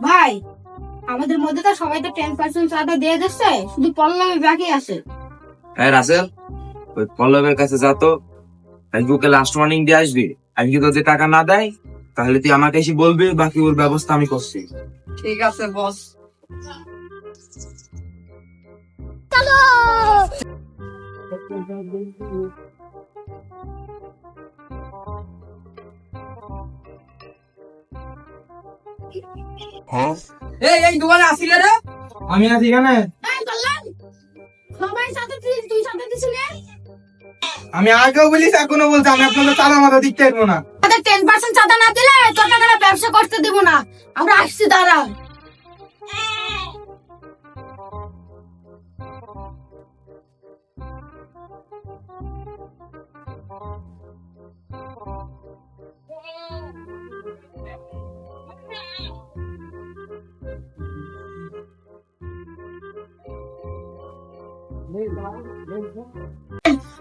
ভাই আমাদের মধ্যে তো সবাই তো টেন পার্সেন্ট চাঁদা দিয়ে দিচ্ছে শুধু পল্লবী বাকি আছে। হ্যাঁ রাসেল ওই পল্লবের কাছে যা তো আজকে ওকে লাস্ট ওয়ার্নিং দিয়ে আসবি? আজকে যদি টাকা না দেয় তাহলে তুই আমাকে এসে বলবি বাকি ওর ব্যবস্থা আমি করছি। ঠিক আছে বস। এই এই দোকানে আসিলে রে। আমি আছি এখানে। সবাই সাথে তুই- তুই সাথে দিছিলি আমি আগেও বলিস এখনও বলছি আমি আপনাদের চাঁদা মাথা দিতে পারব না। টেন পার্সেন্ট চাঁদা না দিলে তোর টাকাটা ব্যবসা করতে দেবো না। আমরা আসছি দাঁড়া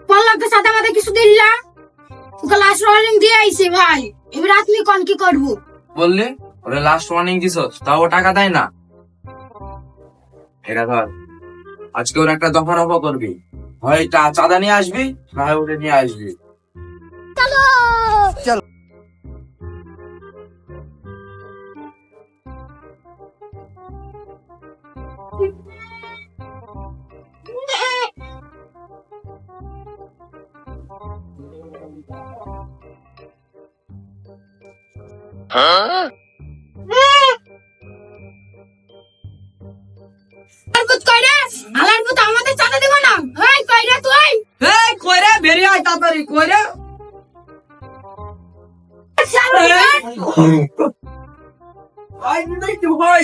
পল্লবকে সাথে আমাদের কিছু দিল না। তোকে লাস্ট ওয়ার্নিং দিয়ে আইছি ভাই। এবার আপনি কোন কি করব? বললি ওরে লাস্ট ওয়ার্নিং দিছ তাও ও টাকা দেয় না। এটা ধর আজকে ওর একটা দফা রফা করবি। হয় টা- চাঁদা নিয়ে আসবি না হয় ওরে নিয়ে আসবি। আলারপুত কইরা আলারপুত আমাদের চাঁদা দিব না। ওই কইরা তুই? এই কই রে বেরিয়ে আয় তাড়াতাড়ি কই রে আই নাই তো ভাই।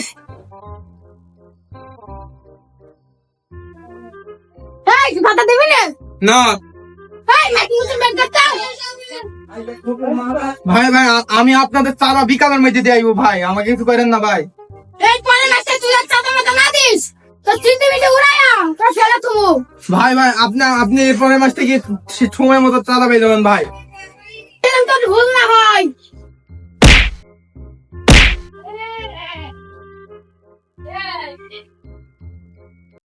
এই ভাতা দিবি না? না। এই মুসুর ব্যাগ করতে ভাই ভাই আমি আপনাদের চাঁদা বিকালের মধ্যে দিয়ে আইবো ভাই। আমাকে কিছু করেন না ভাই। এই পরে তুই আর চাঁদা মাথা না দিস। তো মিটে উড়ায়া তো ফেলে তুমি ভাই ভাই আপনি আপনি এই পরের মাস থেকে সে- সময় মতো চাঁদা পেয়ে যাবেন ভাই। তোর ভুল না হয়।